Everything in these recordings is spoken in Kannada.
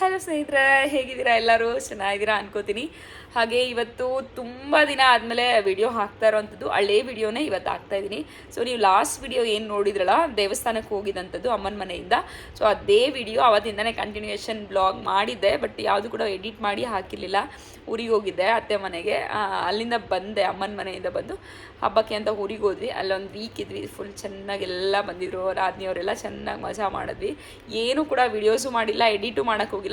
ಹಲೋ ಸ್ನೇಹಿತರೆ, ಹೇಗಿದ್ದೀರಾ ಎಲ್ಲರೂ? ಚೆನ್ನಾಗಿದ್ದೀರಾ ಅನ್ಕೋತೀನಿ. ಹಾಗೆ ಇವತ್ತು ತುಂಬ ದಿನ ಆದಮೇಲೆ ವಿಡಿಯೋ ಹಾಕ್ತಾ ಇರೋವಂಥದ್ದು ಹಳೆ ವಿಡಿಯೋನೇ ಇವತ್ತು ಹಾಕ್ತಾ ಇದ್ದೀನಿ. ಸೊ ನೀವು ಲಾಸ್ಟ್ ವಿಡಿಯೋ ಏನು ನೋಡಿದ್ರಲ್ಲ, ದೇವಸ್ಥಾನಕ್ಕೆ ಹೋಗಿದ್ದಂಥದ್ದು ಅಮ್ಮನ ಮನೆಯಿಂದ. ಸೊ ಅದೇ ವಿಡಿಯೋ ಅವತ್ತಿಂದನೇ ಕಂಟಿನ್ಯೂಯೇಷನ್ ಬ್ಲಾಗ್ ಮಾಡಿದ್ದೆ ಬಟ್ ಯಾವುದು ಕೂಡ ಎಡಿಟ್ ಮಾಡಿ ಹಾಕಿರಲಿಲ್ಲ. ಊರಿಗೆ ಹೋಗಿದ್ದೆ, ಅತ್ತೆ ಮನೆಗೆ. ಅಲ್ಲಿಂದ ಬಂದೆ, ಅಮ್ಮನ ಮನೆಯಿಂದ ಬಂದು. ಹಬ್ಬಕ್ಕೆ ಅಂತ ಊರಿಗೆ ಹೋದ್ವಿ. ಅಲ್ಲೊಂದು ವೀಕ್ ಇದ್ವಿ ಫುಲ್ ಚೆನ್ನಾಗಿ ಎಲ್ಲ ಬಂದಿದ್ರು. ರಾಜ್ನಿಯವರೆಲ್ಲ ಚೆನ್ನಾಗಿ ಮಜಾ ಮಾಡಿದ್ವಿ. ಏನೂ ಕೂಡ ವಿಡಿಯೋಸು ಮಾಡಿಲ್ಲ ಎಡಿಟು ಮಾಡೋಕ್ಕೆ ಹೋಗಿಲ್ಲ.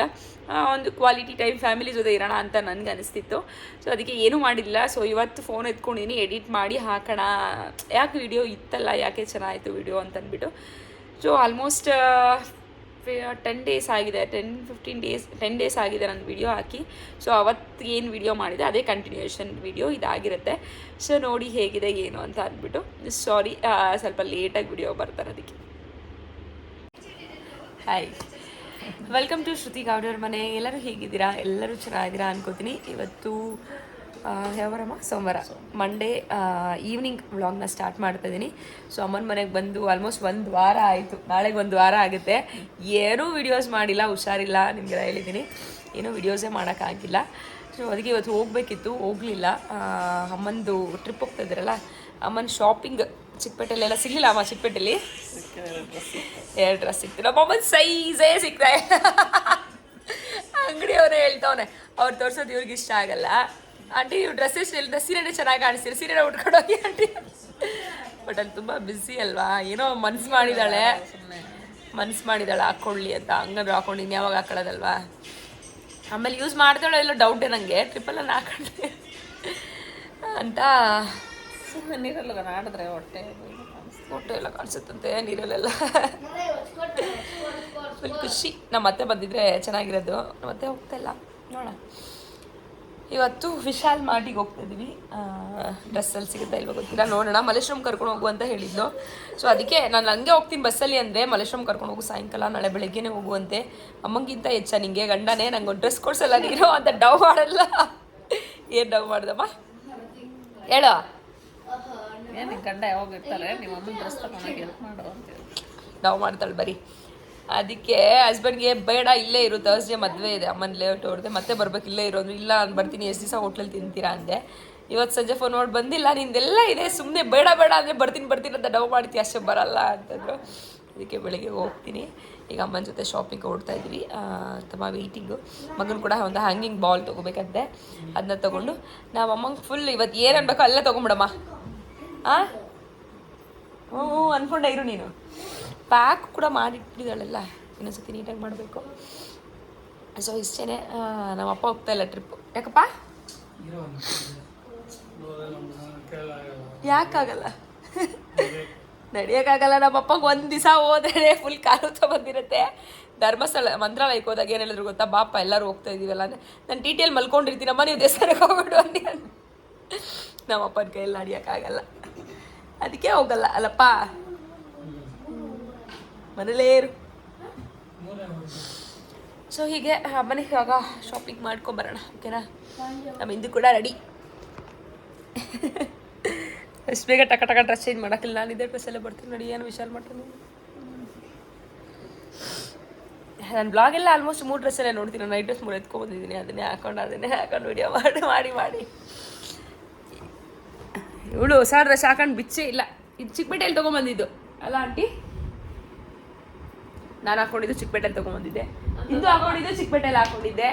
ಆ, ಒಂದು ಕ್ವಾಲಿಟಿ ಟೈಮ್ ಫ್ಯಾಮಿಲಿ ಜೊತೆ ಇರೋಣ ಅಂತ ನನಗೆ ಅನಿಸ್ತಿತ್ತು. ಸೊ ಅದಕ್ಕೆ ಏನೂ ಮಾಡಿಲ್ಲ. ಸೊ ಇವತ್ತು ಫೋನ್ ಎತ್ಕೊಂಡಿದ್ದೀನಿ ಎಡಿಟ್ ಮಾಡಿ ಹಾಕೋಣ. ಯಾಕೆ ವಿಡಿಯೋ ಇತ್ತಲ್ಲ ಯಾಕೆ ಚೆನ್ನಾಯಿತು ವಿಡಿಯೋ ಅಂತ ಅಂದ್ಬಿಟ್ಟು ಸೊ ಆಲ್ಮೋಸ್ಟ್ ಟೆನ್ ಡೇಸ್ ಆಗಿದೆ. Ten fifteen days ten days ಆಗಿದೆ ನನ್ನ ವಿಡಿಯೋ ಹಾಕಿ. ಸೊ ಅವತ್ತು ಏನು ವಿಡಿಯೋ ಮಾಡಿದೆ ಅದೇ ಕಂಟಿನ್ಯೂಯೇಷನ್ ವಿಡಿಯೋ ಇದಾಗಿರುತ್ತೆ. ಸೊ ನೋಡಿ ಹೇಗಿದೆ ಏನು ಅಂತ ಅಂದ್ಬಿಟ್ಟು ಸಾರಿ ಸ್ವಲ್ಪ ಲೇಟಾಗಿ ವಿಡಿಯೋ ಬರ್ತಾರೆ ಅದಕ್ಕೆ hi welcome to Shruti Gowdar ಮನೆ. ಎಲ್ಲರೂ ಹೇಗಿದ್ದೀರಾ? ಎಲ್ಲರೂ ಚೆನ್ನಾಗಿದ್ದೀರಾ ಅನ್ಕೋತೀನಿ. ಇವತ್ತು ಯಾವಾರಮ್ಮ? ಸೋಮವಾರ. ಮಂಡೇ ಈವ್ನಿಂಗ್ ವ್ಲಾಗ್ನ ಸ್ಟಾರ್ಟ್ ಮಾಡ್ತಾ ಇದ್ದೀನಿ ಸೊ ಅಮ್ಮನ ಮನೆಗೆ ಬಂದು ಆಲ್ಮೋಸ್ಟ್ ಒಂದು ವಾರ ಆಯಿತು. ನಾಳೆಗೆ ಒಂದು ವಾರ ಆಗುತ್ತೆ. ಏನೂ ವಿಡಿಯೋಸ್ ಮಾಡಿಲ್ಲ, ಹುಷಾರಿಲ್ಲ ನಿಮಗೆಲ್ಲ ಹೇಳಿದ್ದೀನಿ. ಏನೂ ವಿಡಿಯೋಸೇ ಮಾಡೋಕ್ಕಾಗಿಲ್ಲ. ಸೊ ಅದಕ್ಕೆ ಇವತ್ತು ಹೋಗಬೇಕಿತ್ತು. ಹೋಗಲಿಲ್ಲ. ಅಮ್ಮಂದು ಟ್ರಿಪ್ ಹೋಗ್ತಾ ಇದ್ದೀರಲ್ಲ. ಅಮ್ಮನ ಶಾಪಿಂಗ್ ಚಿಕ್ಕಪೇಟೆಲೆಲ್ಲ ಸಿಗಲಿಲ್ಲ ಅಮ್ಮ ಚಿಕ್ಕಪೇಟೆಲಿ ಎರಡು ಡ್ರೆಸ್ ಸಿಕ್ತು. ನಮ್ಮ ಅಮ್ಮನ ಸೈಜೇ ಸಿಗ್ತಾ ಅಂಗಡಿಯವನೇ ಹೇಳ್ತಾವನೆ ಅವ್ರು ತೋರ್ಸೋದು ಇವ್ರಿಗೆ ಇಷ್ಟ ಆಗಲ್ಲ. ಆಂಟಿ ನೀವು ಡ್ರೆಸ್ ಹೇಳಿದ್ರೆ ಸೀರೆನೇ ಚೆನ್ನಾಗಿ ಕಾಣಿಸ್ತೀರಿ ಸೀರೆನ ಉಟ್ಕೊಂಡು ಹೋಗಿ ಆಂಟಿ. ಬಟ್ ಅಲ್ಲಿ ತುಂಬ ಬ್ಯುಸಿ ಅಲ್ವಾ? ಏನೋ ಮನ್ಸು ಮಾಡಿದ್ದಾಳೆ ಮನ್ಸು ಮಾಡಿದ್ದಾಳೆ ಹಾಕ್ಕೊಳ್ಳಿ ಅಂತ. ಹಂಗಾದ್ರು ಹಾಕೊಂಡಿನಿ ಯಾವಾಗ ಹಾಕೊಳ್ಳೋದಲ್ವಾ? ಆಮೇಲೆ ಯೂಸ್ ಮಾಡ್ತಾಳೋ ಎಲ್ಲೋ ಡೌಟೇ ನನಗೆ ಟ್ರಿಪ್ಪಲ್ಲ ಹಾಕೊಂಡೆ. ಅಂತ ಸುಮ್ಮನೆ ನೀರಲ್ಲ ಆಡಿದ್ರೆ ಹೊಟ್ಟೆ ಹೊಟ್ಟೆ ಎಲ್ಲ ಕಾಣಿಸುತ್ತಂತೆ, ನೀರಲ್ಲೆಲ್ಲ. ಫುಲ್ ಖುಷಿ. ನಮ್ಮ ಅತ್ತೆ ಬಂದಿದ್ರೆ ಚೆನ್ನಾಗಿರೋದು. ನಮ್ಮ ಅತ್ತೆ ಹೋಗ್ತಾ ಇಲ್ಲ. ನೋಡೋಣ. ಇವತ್ತು ವಿಶಾಲ್ ಮಾರ್ಟಿಗೆ ಹೋಗ್ತಾ ಇದ್ದೀವಿ ಡ್ರೆಸ್ಸಲ್ಲಿ ಸಿಗುತ್ತಾ ಇಲ್ವೋ ಗೊತ್ತಿಲ್ಲ. ನೋಡೋಣ. ಮಲೇಶ್ವರಂ ಕರ್ಕೊಂಡು ಹೋಗು ಅಂತ ಹೇಳಿದ್ದು ಸೊ ಅದಕ್ಕೆ ನಾನು ಹಂಗೆ ಹೋಗ್ತೀನಿ ಬಸ್ಸಲ್ಲಿ ಅಂದರೆ ಮಲೇಶ್ವರಂ ಕರ್ಕೊಂಡು ಹೋಗು, ಸಾಯಂಕಾಲ, ನಾಳೆ ಬೆಳಗ್ಗೆನೇ ಹೋಗುವಂತೆ. ಅಮ್ಮಂಗಿಂತ ಹೆಚ್ಚ ನಿಂಗೆ, ಗಂಡನೇ ನಂಗೆ ಡ್ರೆಸ್ ಕೊಡ್ಸಲ್ಲ ನೀನು ಅಂತ ಡವ್ ಮಾಡಲ್ಲ. ಏನು ಡವ್ ಮಾಡ್ದಮ್ಮ? ಹೇಳೋ. ನಿನ್ ಗಂಡ ಯಾವಾಗ ಇರ್ತಾರೆ? ನಿಮ್ಮ ಅಮ್ಮನ ಡ್ರೆಸ್ ತಗೊಂಡೋಗಿ ಹೆಲ್ಪ್ ಮಾಡು ನಾವು ಮಾಡ್ತಾಳೆ ಬರೀ. ಅದಕ್ಕೆ ಹಸ್ಬೆಂಡ್ಗೆ ಬೇಡ, ಇಲ್ಲೇ ಇರು ತರ್ಸ್ಡೇ ಮದುವೆ ಇದೆ, ಅಮ್ಮನ ಲೇಔಟ್ ಹೊಡೆದೆ ಮತ್ತೆ ಬರ್ಬೇಕು, ಇಲ್ಲೇ ಇರೋದು ಇಲ್ಲ ನಾನು ಬರ್ತೀನಿ, ಎಷ್ಟು ದಿವಸ ಹೋಟ್ಲಲ್ಲಿ ತಿಂತೀರಾ ಅಂದೆ. ಇವತ್ತು ಸಂಜೆ ಫೋನ್ ಮಾಡಿ ಬಂದಿಲ್ಲ, ನಿಂದೆಲ್ಲ ಇದೆ ಸುಮ್ಮನೆ ಬೇಡ ಬೇಡ ಅಂದರೆ ಬರ್ತೀನಿ ಬರ್ತೀನಿ ಅಂತ ಡವ್ ಮಾಡ್ತೀವಿ ಅಷ್ಟೇ ಬರಲ್ಲ ಅಂತಂದ್ರು. ಅದಕ್ಕೆ ಬೆಳಿಗ್ಗೆ ಹೋಗ್ತೀನಿ. ಈಗ ಅಮ್ಮನ ಜೊತೆ ಶಾಪಿಂಗ್ ಹೊಡ್ತಾ ಇದ್ವಿ. ತಮ್ಮ ವೆಯ್ಟಿಂಗು ಮಗನ ಕೂಡ ಒಂದು ಹ್ಯಾಂಗಿಂಗ್ ಬಾಲ್ ತೊಗೋಬೇಕಂತೆ. ಅದನ್ನ ತೊಗೊಂಡು ನಾವು ಅಮ್ಮಂಗೆ ಫುಲ್ ಇವತ್ತು ಏನು ಅನ್ಬೇಕೋ ಅಲ್ಲೇ ತೊಗೊಂಬಿಡಮ್ಮ ಆ? ಹ್ಞೂ ಹ್ಞೂ, ಅನ್ಕೊಂಡೆ ಇರು ನೀನು. ಪ್ಯಾಕ್ ಕೂಡ ಮಾಡಿಟ್ಟಿದ್ದಾಳೆಲ್ಲ. ಇನ್ನೊಂದ್ಸತಿ ನೀಟಾಗಿ ಮಾಡಬೇಕು. ಸೊ ಇಷ್ಟೇ ನಮ್ಮ ಅಪ್ಪ ಹೋಗ್ತಾ ಇಲ್ಲ ಟ್ರಿಪ್ಪು ಯಾಕಪ್ಪ? ಯಾಕಾಗಲ್ಲ? ನಡೆಯೋಕ್ಕಾಗಲ್ಲ. ನಮ್ಮ ಅಪ್ಪಗೆ ಒಂದು ದಿವಸ ಹೋದ್ರೆ ಫುಲ್ ಕಾಲು ಬಂದಿರುತ್ತೆ. ಧರ್ಮಸ್ಥಳ, ಮಂತ್ರಾಲಯಕ್ಕೆ ಹೋದಾಗ ಏನೇಳಿದ್ರು ಗೊತ್ತಾ? ಬಾಪ, ಎಲ್ಲರೂ ಹೋಗ್ತಾ ಇದೀವಲ್ಲ ಅಂದರೆ. ನಾನು ಟಿ ಮಲ್ಕೊಂಡಿರ್ತೀನಿ ಮಲ್ಕೊಂಡಿರ್ತೀನಮ್ಮ, ನೀವು ದೇವಸ್ಥಾನಕ್ಕೆ ಹೋಗ್ಬಿಡು ಅಂತ. ನಮ್ಮ ಅಪ್ಪನ ಕೈಯಲ್ಲಿ ನಡಿಯೋಕ್ಕಾಗಲ್ಲ ಅದಕ್ಕೆ ಹೋಗಲ್ಲ. ಅಲ್ಲಪ್ಪ. ಮನೇಲೇ ಇರು. ಸೊ ಹೀಗೆ ಮನೆಗೆ ಇವಾಗ ಶಾಪಿಂಗ್ ಮಾಡ್ಕೊಂಬರೋಣ ಓಕೆನಾ ನಮ್ಮ ಇಂದು ಕೂಡ ರೆಡಿ ಎಷ್ಟು ಬೇಗ ಟಕ ಟಕ ಡ್ರೆಸ್ ಚೇಂಜ್ ಮಾಡೋಕ್ಕಿಲ್ಲ. ನಾನು ಇದೇ ಡ್ರೆಸ್ಸಲ್ಲೇ ಬರ್ತೀನಿ ನೋಡಿ, ಏನು ವಿಶಾಲ್ ಮಾಡ್ತೀನಿ ನಾನು. ಬ್ಲಾಗೆಲ್ಲ ಆಲ್ಮೋಸ್ಟ್ ಮೂರು ಡ್ರೆಸ್ಸಲ್ಲೇ ನೋಡ್ತೀನಿ. ನೈಟ್ ಡ್ರೆಸ್ ಮೂರು ಎತ್ಕೊಂಡ್ಬಂದಿದ್ದೀನಿ ಅದನ್ನೇ ಹಾಕೊಂಡು ಅದನ್ನೇ ಹಾಕೊಂಡು ವಿಡಿಯೋ ಮಾಡಿ ಮಾಡಿ ಮಾಡಿ. ಇವಳು ಹೊಸ ಡ್ರೆಸ್ ಹಾಕೊಂಡು ಬಿಚ್ಚೇ ಇಲ್ಲ. ಇದು ಚಿಕ್ಕಪೇಟೆಯಲ್ಲಿ ತೊಗೊಂಬಂದಿದ್ದು. ಅಲ್ಲ ಆಂಟಿ? ನಾನು ಹಾಕೊಂಡಿದ್ದು ಚಿಕ್ಕಪೇಟೆಯಲ್ಲಿ ತೊಗೊಂಬಂದಿದ್ದೆ. ಇಂದು ಹಾಕೊಂಡಿದ್ದು ಚಿಕ್ಕಪೇಟೆಯಲ್ಲಿ ಹಾಕೊಂಡಿದ್ದೆ.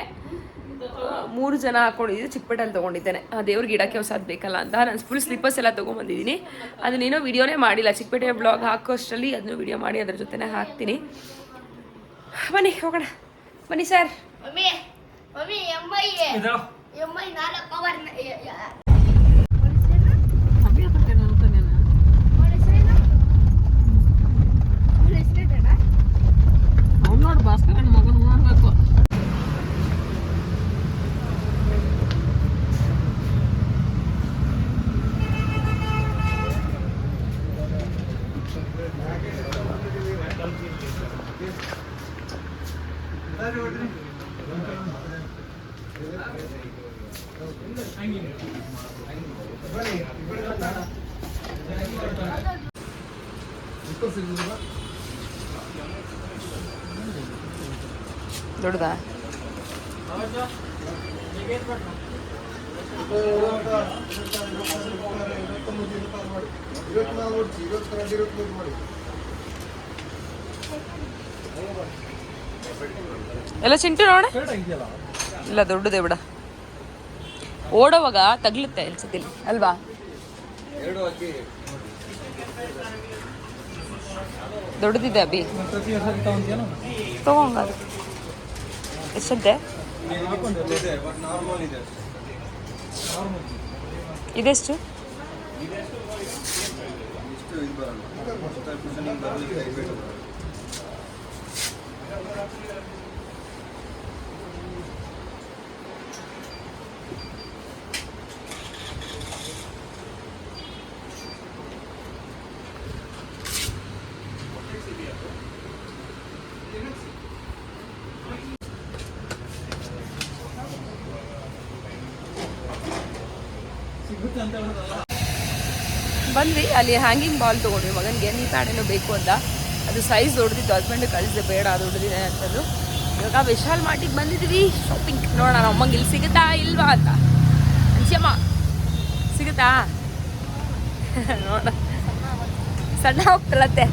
ಮೂರು ಜನ ಹಾಕೊಂಡಿದ್ದು ಚಿಕ್ಕಪೇಟೆಯಲ್ಲಿ ತೊಗೊಂಡಿದ್ದೇನೆ. ಆ ದೇವ್ರಿಗೆ ಗಿಡಕ್ಕೆ ಹೊಸದು ಬೇಕಲ್ಲ ಅಂತ. ನಾನು ಫುಲ್ ಸ್ಲಿಪ್ಪರ್ಸ್ ಎಲ್ಲ ತೊಗೊಂಬಂದಿದ್ದೀನಿ. ಅದನ್ನೇನೋ ವಿಡಿಯೋನೇ ಮಾಡಿಲ್ಲ. ಚಿಕ್ಕಪೇಟೆ ಬ್ಲಾಗ್ ಹಾಕೋಷ್ಟರಲ್ಲಿ ಅದನ್ನು ವಿಡಿಯೋ ಮಾಡಿ ಅದ್ರ ಜೊತೆನೇ ಹಾಕ್ತೀನಿ. ಬನ್ನಿ ಹೋಗೋಣ. ಬನ್ನಿ ಸರ್ ಮಮ್ಮಿ ಮಮ್ಮಿ ಎಂಬೈ ಎಂಬೈ ನಾಲ್ಕು ಕವರ್ ಅಭ್ಯಾಸ ಬರ್ತೇನೆ ಅನ್ಕೊಂಡೇನ ಅವ್ನು ನೋಡಿ ಭಾಸ್ಕರ್ ನನ್ನ ಮಗನ ನೋಡ್ಬೇಕು ದೊಡ್ಡದಾ ಎಲ್ಲ ಚಿಂಟು ನೋಡ. ಇಲ್ಲ, ದೊಡ್ಡದೇ ಬಿಡ. ಓಡೋವಾಗ ತಗ್ಲುತ್ತೆ ಅನ್ಸತಿಲ್ಲಿ ಅಲ್ವಾ? ದೊಡ್ಡದಿದೆ ಅಭಿ. ತಗೊಂಗ ಎಷ್ಟಂತೆ? ಇದೆಷ್ಟು? ಬಂದ್ವಿ ಅಲ್ಲಿ ಹ್ಯಾಂಗಿಂಗ್ ಬಾಲ್ ತೊಗೊಂಡ್ವಿ ಮಗನಿಗೆ ನೀ ಪ್ಯಾಡೇನೋ ಬೇಕು ಅಂತ. ಅದು ಸೈಜ್ ದೊಡ್ಡದಿತ್ತು ಹಸ್ಬೆಂಡ್ ಕಳಿಸಿದೆ ಬೇಡ, ದೊಡ್ಡದಿದೆ ಅಂತಂದು ಇವಾಗ ವಿಶಾಲ್ ಮಾರ್ಟಿಗೆ ಬಂದಿದ್ದೀವಿ ಶಾಪಿಂಗ್ ನೋಡೋಣ ಅಮ್ಮಂಗೆ ಇಲ್ಲಿ ಸಿಗುತ್ತಾ ಇಲ್ವಾ ಅಂತ. ಅಂಚಮ್ಮ ಸಿಗುತ್ತಾ? ನೋಡ ಸಣ್ಣ ಹೋಗ್ತಲತ್ತೆ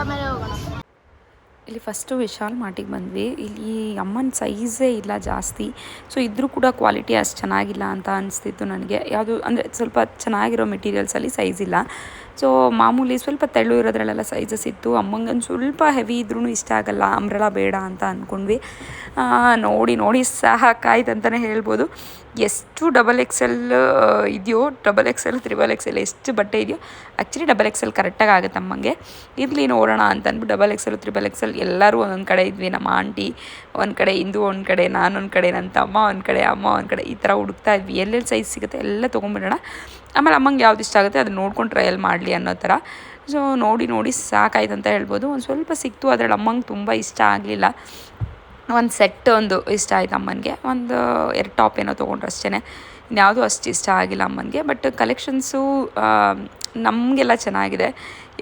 ಆಮೇಲೆ ಹೋಗೋಣ ಇಲ್ಲಿ ಫಸ್ಟು ವಿಶಾಲ್ ಮಾರ್ಟಿಗೆ ಬಂದ್ವಿ. ಇಲ್ಲಿ ಅಮ್ಮನ ಸೈಝೇ ಇಲ್ಲ ಜಾಸ್ತಿ. ಸೊ ಇದ್ರೂ ಕೂಡ ಕ್ವಾಲಿಟಿ ಅಷ್ಟು ಚೆನ್ನಾಗಿಲ್ಲ ಅಂತ ಅನಿಸ್ತಿತ್ತು ನನಗೆ. ಯಾವುದು ಅಂದರೆ ಸ್ವಲ್ಪ ಚೆನ್ನಾಗಿರೋ ಮೆಟೀರಿಯಲ್ಸಲ್ಲಿ ಸೈಜ್ ಇಲ್ಲ. ಸೊ ಮಾಮೂಲಿ ಸ್ವಲ್ಪ ತೆಳು ಇರೋದ್ರಲ್ಲೆಲ್ಲ ಸೈಜಸ್ ಇತ್ತು. ಅಮ್ಮಂಗನ್ ಸ್ವಲ್ಪ ಹೆವಿ ಇದ್ರೂ ಇಷ್ಟ ಆಗಲ್ಲ. ಅಂಬ್ರೆಲ ಬೇಡ ಅಂತ ಅಂದ್ಕೊಂಡ್ವಿ ನೋಡಿ ನೋಡಿ ಸಾಕಾಯ್ತು ಅಂತಲೇ ಹೇಳ್ಬೋದು. ಎಷ್ಟು ಡಬಲ್ ಎಕ್ಸೆಲ್ ಇದೆಯೋ? ಡಬಲ್ ಎಕ್ಸೆಲ್ ತ್ರಿಬಲ್ ಎಕ್ಸೆಲ್ ಎಷ್ಟು ಬಟ್ಟೆ ಇದೆಯೋ? ಆ್ಯಕ್ಚುಲಿ ಡಬಲ್ ಎಕ್ಸೆಲ್ ಕರೆಕ್ಟಾಗಿ ಆಗುತ್ತೆ ಅಮ್ಮಂಗೆ. ಇರಲಿ ನೋಡೋಣ ಅಂತ ಅಂದ್ಬಿಟ್ಟು ಡಬಲ್ ಎಕ್ಸೆಲ್ ತ್ರಿಬಲ್ ಎಕ್ಸೆಲ್ ಎಲ್ಲರೂ ಒಂದೊಂದು ಕಡೆ ಇದ್ವಿ. ನಮ್ಮ ಆಂಟಿ ಒಂದು ಕಡೆ, ಇಂದು ಒಂದು ಕಡೆ, ನಾನೊಂದು ಕಡೆ ನನ್ನ ತಮ್ಮ ಒಂದು ಕಡೆ, ಅಮ್ಮ ಒಂದು ಕಡೆ ಈ ಥರ ಹುಡುಕ್ತಾ ಇದ್ವಿ. ಎಲ್ಲೆಲ್ಲಿ ಸೈಜ್ ಸಿಗುತ್ತೆ ಎಲ್ಲ ತೊಗೊಂಬಿಡೋಣ ಆಮೇಲೆ ಅಮ್ಮಂಗೆ ಯಾವ್ದು ಇಷ್ಟ ಆಗುತ್ತೆ ಅದನ್ನ ನೋಡ್ಕೊಂಡು ಟ್ರಯಲ್ ಮಾಡಲಿ ಅನ್ನೋ ಥರ. ಸೊ ನೋಡಿ ನೋಡಿ ಸಾಕಾಯ್ತು ಅಂತ ಹೇಳ್ಬೋದು. ಒಂದು ಸ್ವಲ್ಪ ಸಿಕ್ತು, ಅದರಲ್ಲಿ ಅಮ್ಮಂಗೆ ತುಂಬ ಇಷ್ಟ ಆಗಲಿಲ್ಲ. ಒಂದು ಸೆಟ್ ಒಂದು ಇಷ್ಟ ಆಯ್ತು ಅಮ್ಮನಿಗೆ. ಒಂದು ಎರಡು ಟಾಪ್ ಏನೋ ತೊಗೊಂಡ್ರೆ ಅಷ್ಟೇ ಇನ್ಯಾವುದೂ ಅಷ್ಟು ಇಷ್ಟ ಆಗಿಲ್ಲ ಅಮ್ಮನಿಗೆ. ಬಟ್ ಕಲೆಕ್ಷನ್ಸು ನಮಗೆಲ್ಲ ಚೆನ್ನಾಗಿದೆ.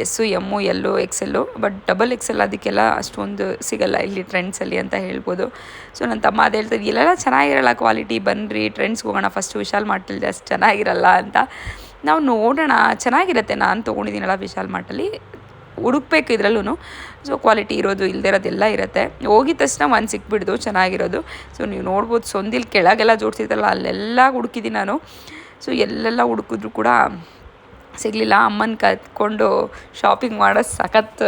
S, M, L, XL, but double XL ಅದಕ್ಕೆಲ್ಲ ಅಷ್ಟೊಂದು ಸಿಗಲ್ಲ ಇಲ್ಲಿ ಟ್ರೆಂಡ್ಸಲ್ಲಿ ಅಂತ ಹೇಳ್ಬೋದು. ಸೊ ನನ್ನ ತಮ್ಮ ಅದು ಹೇಳ್ತದೆ ಇಲ್ಲೆಲ್ಲ ಚೆನ್ನಾಗಿರಲ್ಲ ಕ್ವಾಲಿಟಿ, ಬನ್ನಿರಿ, ಟ್ರೆಂಡ್ಸ್ಗೆ ಹೋಗೋಣ, ಫಸ್ಟು ವಿಶಾಲ್ ಮಾರ್ಟಲ್ಲಿ ಅಷ್ಟು ಚೆನ್ನಾಗಿರಲ್ಲ ಅಂತ. ನಾವು ನೋಡೋಣ, ಚೆನ್ನಾಗಿರುತ್ತೆ, ನಾನು ತೊಗೊಂಡಿದ್ದೀನಲ್ಲ ವಿಶಾಲ್ ಮಾರ್ಟಲ್ಲಿ. ಹುಡುಕ್ಬೇಕು ಇದ್ರಲ್ಲೂ ಸೊ ಕ್ವಾಲಿಟಿ ಇರೋದು ಇಲ್ದಿರೋದೆಲ್ಲ ಇರುತ್ತೆ. ಹೋಗಿದ ತಕ್ಷಣ ಒಂದು ಸಿಕ್ಬಿಡ್ದು, ಚೆನ್ನಾಗಿರೋದು. ಸೊ ನೀವು ನೋಡ್ಬೋದು ಸೊಂದಿಲ್ ಕೆಳಗೆಲ್ಲ ಜೋಡಿಸಿದ್ರಲ್ಲ, ಅಲ್ಲೆಲ್ಲ ಹುಡುಕಿದ್ದೀನಿ ನಾನು. ಸೊ ಎಲ್ಲೆಲ್ಲ ಹುಡುಕಿದ್ರು ಕೂಡ ಸಿಗಲಿಲ್ಲ. ಅಮ್ಮನ ಕತ್ಕೊಂಡು ಶಾಪಿಂಗ್ ಮಾಡೋ ಸಖತ್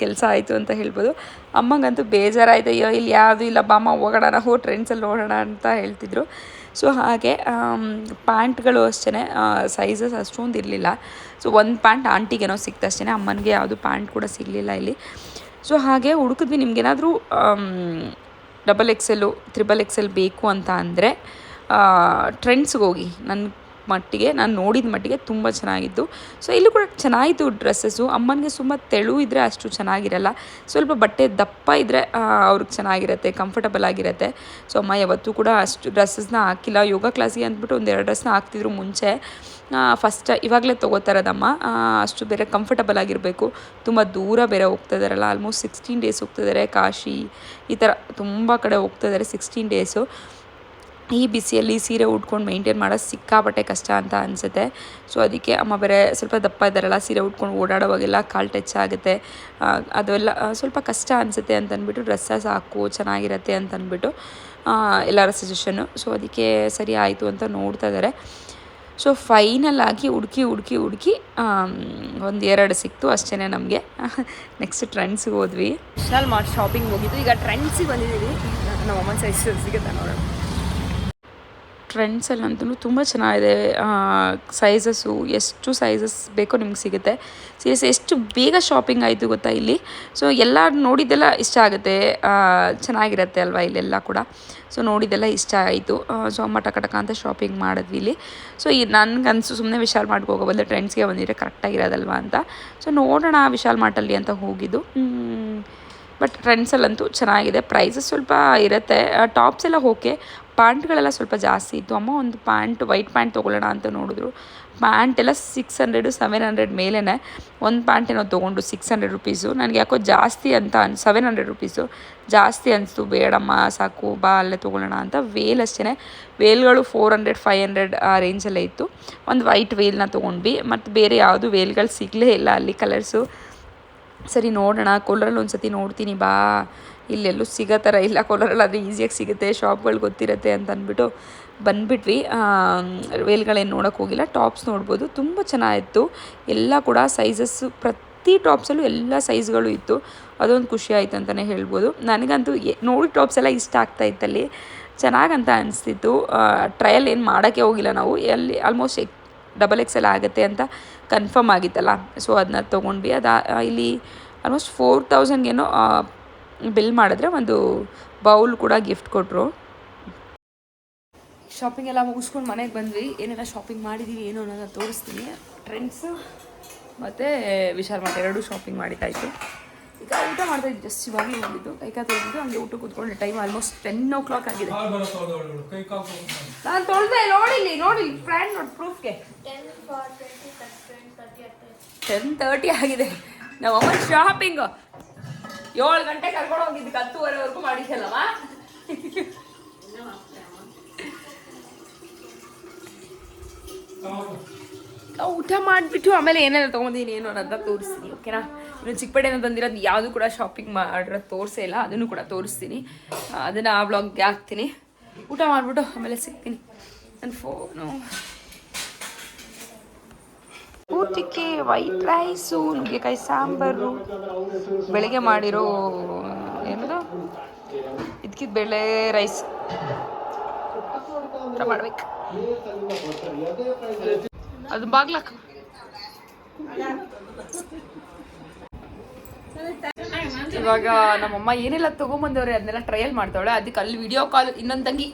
ಕೆಲಸ ಆಯಿತು ಅಂತ ಹೇಳ್ಬೋದು. ಅಮ್ಮಂಗಂತೂ ಬೇಜಾರಾಯಿತು. ಅಯ್ಯೋ, ಇಲ್ಲಿ ಯಾವುದು ಇಲ್ಲ, ಬಾಮ್ಮ ಹೋಗೋಣ ಹೋ ಟ್ರೆಂಡ್ಸಲ್ಲಿ ನೋಡೋಣ ಅಂತ ಹೇಳ್ತಿದ್ರು. ಸೊ ಹಾಗೆ ಪ್ಯಾಂಟ್ಗಳು ಅಷ್ಟೇ ಸೈಜಸ್ ಅಷ್ಟೊಂದು ಇರಲಿಲ್ಲ. ಸೊ ಒಂದು ಪ್ಯಾಂಟ್ ಆಂಟಿಗೇನೋ ಸಿಕ್ತು ಅಷ್ಟೇ ಅಮ್ಮನಿಗೆ ಯಾವುದು ಪ್ಯಾಂಟ್ ಕೂಡ ಸಿಗಲಿಲ್ಲ ಇಲ್ಲಿ. ಸೊ ಹಾಗೆ ಹುಡುಕಿದ್ವಿ. ನಿಮ್ಗೇನಾದರೂ ಡಬಲ್ ಎಕ್ಸೆಲ್ಲು ತ್ರಿಬಲ್ ಎಕ್ಸೆಲ್ ಬೇಕು ಅಂತ ಅಂದರೆ ಟ್ರೆಂಡ್ಸ್ಗೆ ಹೋಗಿ. ನನ್ನ ಮಟ್ಟಿಗೆ, ನಾನು ನೋಡಿದ ಮಟ್ಟಿಗೆ ತುಂಬ ಚೆನ್ನಾಗಿತ್ತು. ಸೊ ಇಲ್ಲೂ ಕೂಡ ಚೆನ್ನಾಗಿತ್ತು ಡ್ರೆಸ್ಸಸ್ಸು ಅಮ್ಮನಿಗೆ ತುಂಬ ತೆಳು ಇದ್ದರೆ ಅಷ್ಟು ಚೆನ್ನಾಗಿರಲ್ಲ. ಸ್ವಲ್ಪ ಬಟ್ಟೆ ದಪ್ಪ ಇದ್ದರೆ ಅವ್ರಿಗೆ ಚೆನ್ನಾಗಿರುತ್ತೆ ಕಂಫರ್ಟಬಲ್ ಆಗಿರುತ್ತೆ. ಸೊ ಅಮ್ಮ ಯಾವತ್ತೂ ಕೂಡ ಅಷ್ಟು ಡ್ರೆಸ್ಸಸ್ನ ಹಾಕಿಲ್ಲ. ಯೋಗ ಕ್ಲಾಸಿಗೆ ಅಂದ್ಬಿಟ್ಟು ಒಂದು ಎರಡು ಡ್ರೆಸ್ನ ಹಾಕ್ತಿದ್ರು ಮುಂಚೆ. ಫಸ್ಟ್ ಇವಾಗಲೇ ತೊಗೋತಾರದಮ್ಮ. ಅಷ್ಟು ಬೇರೆ ಕಂಫರ್ಟಬಲ್ ಆಗಿರಬೇಕು. ತುಂಬ ದೂರ ಬೇರೆ ಹೋಗ್ತಾ ಇದ್ದಾರಲ್ಲ ಆಲ್ಮೋಸ್ಟ್ ಸಿಕ್ಸ್ಟೀನ್ ಡೇಸ್ ಹೋಗ್ತಿದ್ದಾರೆ ಕಾಶಿ ಈ ಥರ ತುಂಬ ಕಡೆ ಹೋಗ್ತಾ ಇದ್ದಾರೆ ಸಿಕ್ಸ್ಟೀನ್ ಡೇಸು ಈ ಬಿಸಿಯಲ್ಲಿ ಸೀರೆ ಉಟ್ಕೊಂಡು ಮೇಂಟೈನ್ ಮಾಡೋದು ಸಿಕ್ಕಾಪಟ್ಟೆ ಕಷ್ಟ ಅಂತ ಅನಿಸುತ್ತೆ. ಸೊ ಅದಕ್ಕೆ ಅಮ್ಮ ಬೇರೆ ಸ್ವಲ್ಪ ದಪ್ಪ ಇದ್ದಾರಲ್ಲ, ಸೀರೆ ಉಟ್ಕೊಂಡು ಓಡಾಡೋವಾಗೆಲ್ಲ ಕಾಲು ಟಚ್ ಆಗುತ್ತೆ. ಅದೆಲ್ಲ ಸ್ವಲ್ಪ ಕಷ್ಟ ಅನಿಸುತ್ತೆ ಅಂತ ಡ್ರೆಸ್ಸಸ್ ಹಾಕು ಚೆನ್ನಾಗಿರತ್ತೆ ಅಂತ ಎಲ್ಲರ ಸಜೆಷನ್ನು ಸೊ ಅದಕ್ಕೆ ಸರಿ ಆಯಿತು ಅಂತ ನೋಡ್ತಾ ಇದ್ದಾರೆ. ಸೊ ಫೈನಲ್ ಆಗಿ ಹುಡುಕಿ ಹುಡುಕಿ ಹುಡುಕಿ ಒಂದು ಎರಡು ಸಿಕ್ತು ಅಷ್ಟೇ ನಮಗೆ. ನೆಕ್ಸ್ಟ್ ಟ್ರೆಂಡ್ಸಿಗೆ ಹೋದ್ವಿ. ಮಾರ್ಟ್ ಶಾಪಿಂಗ್ ಹೋಗಿದ್ದು. ಈಗ ಟ್ರೆಂಡ್ಸಿಗೆ ಬಂದಿದ್ದೀವಿ. ನಮ್ಮ ಅಮ್ಮನ ಸೈಜ್ ಸಿಗುತ್ತೆ ನೋಡೋಣ. ಟ್ರೆಂಡ್ಸಲ್ಲಂತೂ ತುಂಬ ಚೆನ್ನಾಗಿದೆ. ಸೈಜಸ್ಸು ಎಷ್ಟು ಸೈಜಸ್ ಬೇಕೋ ನಿಮ್ಗೆ ಸಿಗುತ್ತೆ. ಸೀರಿಯಸ್ ಎಷ್ಟು ಬೇಗ ಶಾಪಿಂಗ್ ಆಯಿತು ಗೊತ್ತಾ ಇಲ್ಲಿ? ಸೊ ಎಲ್ಲ ನೋಡಿದ್ದೆಲ್ಲ ಇಷ್ಟ ಆಗುತ್ತೆ. ಚೆನ್ನಾಗಿರುತ್ತೆ ಅಲ್ವಾ ಇಲ್ಲೆಲ್ಲ ಕೂಡ? ಸೊ ನೋಡಿದ್ದೆಲ್ಲ ಇಷ್ಟ ಆಯಿತು. ಸೊ ಅಮ್ಮ ಟಕ ಟಕ ಅಂತ ಶಾಪಿಂಗ್ ಮಾಡಿದ್ವಿ ಇಲ್ಲಿ. ಸೊ ಈ ನನಗನ್ಸು ಸುಮ್ಮನೆ ವಿಶಾಲ್ ಮಾಡ್ಗೆ ಹೋಗೋ ಬದಲು ಟ್ರೆಂಡ್ಸ್ಗೆ ಬಂದಿದ್ರೆ ಕರೆಕ್ಟಾಗಿರೋದಲ್ವಾ ಅಂತ. ಸೊ ನೋಡೋಣ ವಿಶಾಲ್ ಮಾರ್ಟಲ್ಲಿ ಅಂತ ಹೋಗಿದ್ದು. ಬಟ್ ಟ್ರೆಂಡ್ಸಲ್ಲಂತೂ ಚೆನ್ನಾಗಿದೆ. ಪ್ರೈಸಸ್ ಸ್ವಲ್ಪ ಇರುತ್ತೆ. ಟಾಪ್ಸ್ ಎಲ್ಲ ಓಕೆ ಪ್ಯಾಂಟ್ಗಳೆಲ್ಲ ಸ್ವಲ್ಪ ಜಾಸ್ತಿ ಇತ್ತು. ಅಮ್ಮ ಒಂದು ಪ್ಯಾಂಟ್, ವೈಟ್ ಪ್ಯಾಂಟ್ ತೊಗೊಳ್ಳೋಣ ಅಂತ ನೋಡಿದ್ರು. ಪ್ಯಾಂಟ್ ಎಲ್ಲ ಸಿಕ್ಸ್ ಹಂಡ್ರೆಡು, ಸೆವೆನ್ ಹಂಡ್ರೆಡ್ ಮೇಲೇ ಒಂದು ಪ್ಯಾಂಟ್ ಏನೋ ತೊಗೊಂಡು ಸಿಕ್ಸ್ ಹಂಡ್ರೆಡ್ ರುಪೀಸು. ನನಗೆ ಯಾಕೋ ಜಾಸ್ತಿ ಅಂತ ಅನ್, ಸೆವೆನ್ ಹಂಡ್ರೆಡ್ ರುಪೀಸು. ಜಾಸ್ತಿ ಅನಿಸ್ತು, ಬೇಡಮ್ಮ, ಸಾಕು, ಬಾ, ಅಲ್ಲೇ ತೊಗೊಳ್ಳೋಣ ಅಂತ. ವೇಲ್ ಅಷ್ಟೇ ವೇಲ್ಗಳು ಫೋರ್ ಹಂಡ್ರೆಡ್, ಫೈವ್ ಹಂಡ್ರೆಡ್ ಆ ರೇಂಜಲ್ಲೇ ಇತ್ತು. ಒಂದು ವೈಟ್ ವೇಲ್ನ ತೊಗೊಂಡ್ವಿ. ಮತ್ತು ಬೇರೆ ಯಾವುದು ವೇಲ್ಗಳು ಸಿಗಲೇ ಇಲ್ಲ ಅಲ್ಲಿ ಕಲರ್ಸು. ಸರಿ ನೋಡೋಣ. ಕೋಲರಲ್ಲಿ ಒಂದು ಸತಿ ನೋಡ್ತೀನಿ, ಬಾ. ಇಲ್ಲೆಲ್ಲೂ ಸಿಗೋ ಥರ ಇಲ್ಲ. ಕೋಲಾರಲ್ಲಿ ಈಸಿಯಾಗಿ ಸಿಗುತ್ತೆ ಶಾಪ್ಗಳು ಗೊತ್ತಿರುತ್ತೆ ಅಂತ ಅಂದ್ಬಿಟ್ಟು ಬಂದ್ಬಿಟ್ವಿ. ವೇಲ್ಗಳೇನು ನೋಡೋಕೆ ಹೋಗಿಲ್ಲ. ಟಾಪ್ಸ್ ನೋಡ್ಬೋದು. ತುಂಬ ಚೆನ್ನಾಗಿತ್ತು. ಎಲ್ಲ ಕೂಡ ಸೈಜಸ್ಸು ಪ್ರತಿ ಟಾಪ್ಸಲ್ಲೂ ಎಲ್ಲ ಸೈಜ್ಗಳು ಇತ್ತು. ಅದೊಂದು ಖುಷಿ ಆಯಿತು ಅಂತಲೇ ಹೇಳ್ಬೋದು. ನನಗಂತೂ ನೋಡಿ ಟಾಪ್ಸ್ ಎಲ್ಲ ಇಷ್ಟ ಆಗ್ತಾ ಇತ್ತಲ್ಲಿ ಚೆನ್ನಾಗಂತ ಅನಿಸ್ತಿತ್ತು. ಟ್ರಯಲ್ ಏನು ಮಾಡೋಕ್ಕೆ ಹೋಗಿಲ್ಲ ನಾವು. ಎಲ್ಲಿ ಆಲ್ಮೋಸ್ಟ್ ಎಕ್ ಡಬಲ್ ಎಕ್ಸ್ ಎಲ್ ಆಗುತ್ತೆ ಅಂತ ಕನ್ಫರ್ಮ್ ಆಗಿತ್ತಲ್ಲ. ಸೊ ಅದನ್ನ ತೊಗೊಂಡ್ವಿ. ಅದು ಇಲ್ಲಿ ಆಲ್ಮೋಸ್ಟ್ ಫೋರ್ ತೌಸಂಡ್ಗೇನೋ ಬಿಲ್ ಮಾಡಿದ್ರೆ ಒಂದು ಬೌಲ್ ಕೂಡ ಗಿಫ್ಟ್ ಕೊಟ್ಟರು ಶಾಪಿಂಗ್ ಎಲ್ಲ ಮುಗಿಸ್ಕೊಂಡು ಮನೆಗೆ ಬಂದ್ವಿ. ಏನೆಲ್ಲ ಶಾಪಿಂಗ್ ಮಾಡಿದ್ದೀವಿ ಏನು ಅನ್ನೋದನ್ನ ತೋರಿಸ್ತೀನಿ. ಟ್ರೆಂಡ್ಸು ಮತ್ತು ವಿಶಾಲ್ ಮಾಡಿ ಎರಡೂ ಶಾಪಿಂಗ್ ಮಾಡಿದ್ದಾಯಿತು ಈಗ ಊಟ ಮಾಡ್ತಾ ಇದ್ದು ಜಸ್ಟ್ ಇವಾಗಲೇ ಬಂದಿದ್ದು ಕೈ ಕಾಲು ತೊಳೆದಿದ್ದು ಹಂಗೆ ಊಟ ಕೂತ್ಕೊಂಡೆ. Time almost ten o'clock ಆಗಿದೆ ನಾನು ತೊಳೆದೆ ನೋಡಿಲಿ ನೋಡಿಲ್ಲ ಫ್ರ್ಯಾಂಡ್ ನೋಡಿ ಪ್ರೂಫ್ಗೆ ಟೆನ್ ತರ್ಟಿ ಆಗಿದೆ. ನಾವು ಅಮ್ಮ ಶಾಪಿಂಗ್ ಏಳು ಗಂಟೆ ಕರ್ಕೊಂಡು ಹೋಗಿದ್ದಕ್ಕೆ ಹತ್ತುವರೆವರೆಗೂ ಮಾಡಿದ್ದಲ್ಲವ ಊಟ ಮಾಡಿಬಿಟ್ಟು ಆಮೇಲೆ ಏನೇನು ತೊಗೊಂಡಿದ್ದೀನಿ ಏನು ಅನ್ನೋದನ್ನ ತೋರಿಸ್ತೀನಿ, ಓಕೆನಾ? ಇನ್ನು ಚಿಕ್ಕಪೇಟೆನ ತಂದಿರೋದು ಯಾವುದು ಕೂಡ ಶಾಪಿಂಗ್ ಮಾಡಿರೋದು ತೋರಿಸೇ ಇಲ್ಲ, ಅದನ್ನು ಕೂಡ ತೋರಿಸ್ತೀನಿ. ಅದನ್ನು ಆ ಬ್ಲಾಗ್ಗೆ ಹಾಕ್ತೀನಿ. ಊಟ ಮಾಡಿಬಿಟ್ಟು ಆಮೇಲೆ ಸಿಗ್ತೀನಿ. ನನ್ನ ಫೋನು ಊಟಕ್ಕೆ ವೈಟ್ ರೈಸು, ನುಗ್ಗೆಕಾಯಿ ಸಾಂಬಾರು. ಬೆಳಗ್ಗೆ ಮಾಡಿರೋ, ಏನದು? ಇದಕ್ಕಿದ ಬೆಳೆ ರೈಸ್. ಮಾಡ್ಬೇಕು. ಅದು ಬಾಗ್ಲಕ್ಕ. ಇವಾಗ ನಮ್ಮಮ್ಮ ಏನೆಲ್ಲ, ತಗೊಂಬಂದವ್ರೆ, ಅದನ್ನೆಲ್ಲ ಟ್ರಯಲ್ ಮಾಡ್ತಾವಳೆ. ಅದಕ್ಕೆ ಅಲ್ಲಿ ವಿಡಿಯೋ ಕಾಲ್ ಇನ್ನೊಂದು ತಂಗಿ.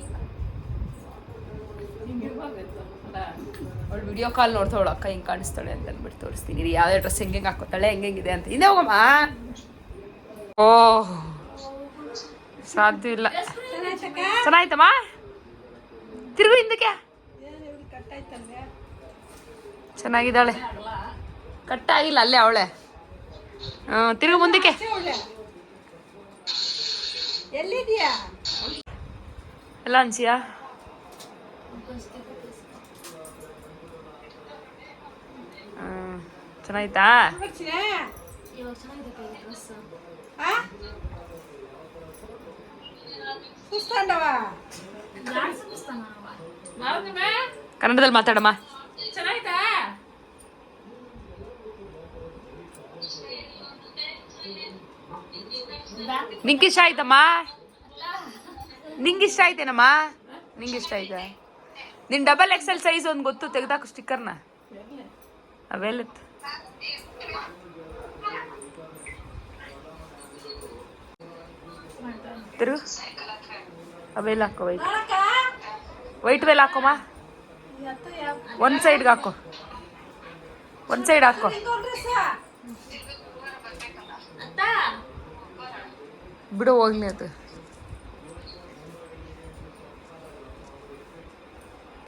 ವಿಡಿಯೋ ಕಾಲ್ ನೋಡ್ತಾವಳು ಅಕ್ಕ ಹಿಂಗೆ ಕಾಣಿಸ್ತಾಳೆ ಅಂತ ಅಂದ್ಬಿಟ್ಟು ತೋರಿಸ್ತೀನಿ. ರೀ ಯಾವ್ದೇ ಡ್ರೆಸ್ ಹೆಂಗೆ ಹಾಕೋತಾಳೆ ಹೆಂಗೆಂಗಿದೆ ಅಂತ. ಹಿಂದೆ ಹೋಗಮ್ಮ. ಓ ಸಾಧ್ಯ ಇಲ್ಲ. ಚೆನ್ನಾಯ್ತಮ್ಮ? ತಿರುಗು ಹಿಂದಕ್ಕೆ. ಚೆನ್ನಾಗಿದ್ದಾಳೆ. ಕಟ್ಟಾಗಿಲ್ಲ ಅಲ್ಲೇ ಅವಳೆ. ಹ್ಞೂ ತಿರುಗು ಮುಂದಕ್ಕೆ. ಎಲ್ಲಿದ್ಯಾ ಎಲ್ಲ ಅನ್ಸಿಯಾ ಚೆನ್ನಾಯ್ತಾ ಕನ್ನಡದಲ್ಲಿ ಮಾತಾಡಮ್ಮ. ನಿಂಗೆ ಇಷ್ಟ ಆಯ್ತಮ್ಮ? ನಿಂಗೆ ಇಷ್ಟ ಆಯ್ತೇನಮ್ಮ? ನಿಂಗೆ ಇಷ್ಟ ಆಯ್ತಾ? ನಿನ್ ಡಬಲ್ ಎಕ್ಸೆಲ್ ಸೈಜ್ ಒಂದು ಗೊತ್ತು ತೆಗ್ದಾಕು ಸ್ಟಿಕ್ಕರ್ನ ಅವೆಲ್ಲ ತಿರು ಅವೆಲ್ಲ ಹಾಕೋ ವೈಟ್ ವೈಟ್ ವೇಲ್ ಹಾಕೋಮ್ಮ ಒಂದ್ ಸೈಡ್ಗೆ ಹಾಕೋ ಒಂದ್ ಸೈಡ್ ಹಾಕೋ ಅತ್ತ ಬಿಡು ಹೋಗ್ಲಿ ಅದು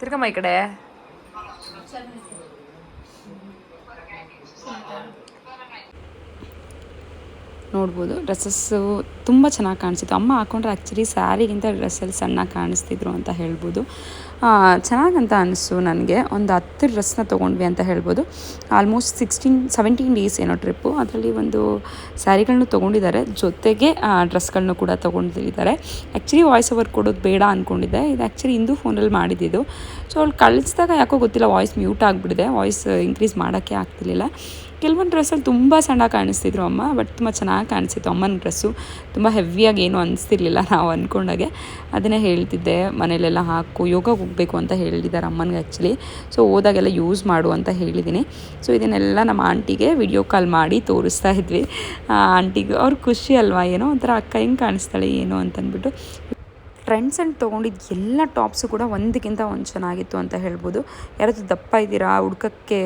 ತಿರ್ಗಮ್ಮ ಈ ಕಡೆ ನೋಡ್ಬೋದು ಡ್ರೆಸ್ಸಸ್ಸು ತುಂಬ ಚೆನ್ನಾಗಿ ಕಾಣಿಸಿತ್ತು. ಅಮ್ಮ ಹಾಕೊಂಡ್ರೆ ಆ್ಯಕ್ಚುಲಿ ಸ್ಯಾರಿಗಿಂತ ಡ್ರೆಸ್ಸಲ್ಲಿ ಸಣ್ಣ ಕಾಣಿಸ್ತಿದ್ರು ಅಂತ ಹೇಳ್ಬೋದು. ಚೆನ್ನಾಗಂತ ಅನಿಸ್ತು ನನಗೆ. ಒಂದು ಹತ್ತು ಡ್ರೆಸ್ನ ತೊಗೊಂಡ್ವಿ ಅಂತ ಹೇಳ್ಬೋದು. ಆಲ್ಮೋಸ್ಟ್ ಸಿಕ್ಸ್ಟೀನ್ ಸೆವೆಂಟೀನ್ ಡೇಸ್ ಏನೋ ಟ್ರಿಪ್ಪು ಅದರಲ್ಲಿ ಒಂದು ಸ್ಯಾರಿಗಳನ್ನು ತೊಗೊಂಡಿದ್ದಾರೆ. ಜೊತೆಗೆ ಡ್ರೆಸ್ಗಳನ್ನು ಕೂಡ ತೊಗೊಂಡಿದ್ದಾರೆ. ಆ್ಯಕ್ಚುಲಿ ವಾಯ್ಸ್ ಓವರ್ ಕೊಡೋದು ಬೇಡ ಅಂದ್ಕೊಂಡಿದ್ದೆ ಇದು ಆ್ಯಕ್ಚುಲಿ ಇಂದು ಫೋನಲ್ಲಿ ಮಾಡಿದ್ದಿದ್ದು ಸೊ ಅವ್ಳು ಕಳಿಸಿದಾಗ ಯಾಕೋ ಗೊತ್ತಿಲ್ಲ ವಾಯ್ಸ್ ಮ್ಯೂಟ್ ಆಗಿಬಿಟ್ಟಿದೆ. ವಾಯ್ಸ್ ಇನ್ಕ್ರೀಸ್ ಮಾಡೋಕ್ಕೆ ಆಗ್ತಿರ್ಲಿಲ್ಲ. ಕೆಲವೊಂದು ಡ್ರೆಸ್ಸಲ್ಲಿ ತುಂಬ ಸಣ್ಣ ಕಾಣಿಸ್ತಿದ್ರು ಅಮ್ಮ ಬಟ್ ತುಂಬ ಚೆನ್ನಾಗಿ ಕಾಣಿಸ್ತಿತ್ತು ಅಮ್ಮನ ಡ್ರೆಸ್ಸು ತುಂಬ ಹೆವಿಯಾಗಿ ಏನೂ ಅನಿಸ್ತಿರ್ಲಿಲ್ಲ ನಾವು ಅಂದ್ಕೊಂಡಾಗೆ ಅದನ್ನೇ ಹೇಳ್ತಿದ್ದೆ, ಮನೇಲೆಲ್ಲ ಹಾಕು, ಯೋಗಕ್ಕೆ ಹೋಗಬೇಕು ಅಂತ ಹೇಳಿದ್ದಾರೆ ಅಮ್ಮನಿಗೆ ಆ್ಯಕ್ಚುಲಿ ಸೊ ಹೋದಾಗೆಲ್ಲ ಯೂಸ್ ಮಾಡು ಅಂತ ಹೇಳಿದ್ದೀನಿ. ಸೊ ಇದನ್ನೆಲ್ಲ ನಮ್ಮ ಆಂಟಿಗೆ ವಿಡಿಯೋ ಕಾಲ್ ಮಾಡಿ ತೋರಿಸ್ತಾ ಇದ್ವಿ. ಆಂಟಿಗೂ ಅವ್ರು ಖುಷಿ ಅಲ್ವಾ, ಏನೋ ಒಂಥರ ಅಕ್ಕ ಹೆಂಗೆ ಕಾಣಿಸ್ತಾಳೆ, ಏನು ಅಂತಂದ್ಬಿಟ್ಟು ಟ್ರೆಂಡ್ಸ್ ಆ್ಯಂಡ್ ತೊಗೊಂಡಿದ್ದು ಎಲ್ಲ ಟಾಪ್ಸು ಕೂಡ ಒಂದಕ್ಕಿಂತ ಒಂದು ಚೆನ್ನಾಗಿತ್ತು ಅಂತ ಹೇಳ್ಬೋದು. ಯಾರಾದರೂ ದಪ್ಪ ಇದ್ದೀರಾ, ಹುಡ್ಕಕ್ಕೆ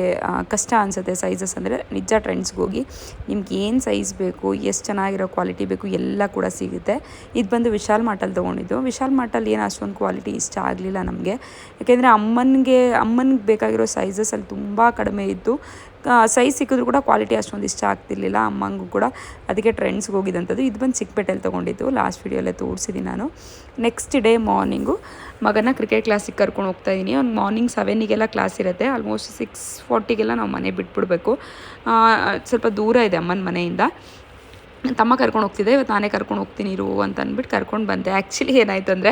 ಕಷ್ಟ ಅನಿಸುತ್ತೆ ಸೈಜಸ್ ಅಂದರೆ, ನಿಜ ಟ್ರೆಂಡ್ಸ್ಗೆ ಹೋಗಿ ನಿಮ್ಗೆ ಏನು ಸೈಜ್ ಬೇಕು, ಎಷ್ಟು ಚೆನ್ನಾಗಿರೋ ಕ್ವಾಲಿಟಿ ಬೇಕು ಎಲ್ಲ ಕೂಡ ಸಿಗುತ್ತೆ. ಇದು ಬಂದು ವಿಶಾಲ್ ಮಾರ್ಟಲ್ಲಿ ತೊಗೊಂಡಿದ್ದು. ವಿಶಾಲ್ ಮಾರ್ಟಲ್ಲಿ ಏನು ಅಷ್ಟೊಂದು ಕ್ವಾಲಿಟಿ ಇಷ್ಟ ಆಗಲಿಲ್ಲ ನಮಗೆ. ಯಾಕೆಂದರೆ ಅಮ್ಮನಿಗೆ ಅಮ್ಮನಿಗೆ ಬೇಕಾಗಿರೋ ಸೈಜಸ್ ಅಲ್ಲಿ ತುಂಬ ಕಡಿಮೆ ಇತ್ತು. ಸೈಜ್ ಸಿಕ್ಕಿದ್ರು ಕೂಡ ಕ್ವಾಲಿಟಿ ಅಷ್ಟೊಂದು ಇಷ್ಟ ಆಗ್ತಿರ್ಲಿಲ್ಲ. ಅಮ್ಮಂಗೂ ಕೂಡ ಅದಕ್ಕೆ ಟ್ರೆಂಡ್ಸ್ಗೆ ಹೋಗಿದ್ದಂಥದ್ದು ಇದು ಬಂದು ಚಿಕ್ಕಪೇಟೆಯಲ್ಲಿ ತೊಗೊಂಡಿದ್ದು. ಲಾಸ್ಟ್ ವೀಡಿಯೋಲ್ಲೇ ತೋರಿಸಿದ್ದೀನಿ ನಾನು. ನೆಕ್ಸ್ಟ್ ಡೇ ಮಾರ್ನಿಂಗು ಮಗನ ಕ್ರಿಕೆಟ್ ಕ್ಲಾಸಿಗೆ ಕರ್ಕೊಂಡು ಹೋಗ್ತಾ ಇದ್ದೀನಿ ಅವ್ನು ಮಾರ್ನಿಂಗ್ ಸೆವೆನಿಗೆಲ್ಲ ಕ್ಲಾಸ್ ಇರುತ್ತೆ. ಆಲ್ಮೋಸ್ಟ್ ಸಿಕ್ಸ್ ಫಾರ್ಟಿಗೆಲ್ಲ ನಾವು ಮನೆ ಬಿಟ್ಬಿಡ್ಬೇಕು. ಸ್ವಲ್ಪ ದೂರ ಇದೆ ಅಮ್ಮನ ಮನೆಯಿಂದ. ತಮ್ಮ ಕರ್ಕೊಂಡು ಹೋಗ್ತಿದ್ದೆ ಇವತ್ತು ನಾನೇ ಕರ್ಕೊಂಡು ಹೋಗ್ತೀನಿ ಇರು ಅಂತ ಅಂದ್ಬಿಟ್ಟು ಕರ್ಕೊಂಡು ಬಂದೆ. ಆ್ಯಕ್ಚುಲಿ ಏನಾಯ್ತು ಅಂದರೆ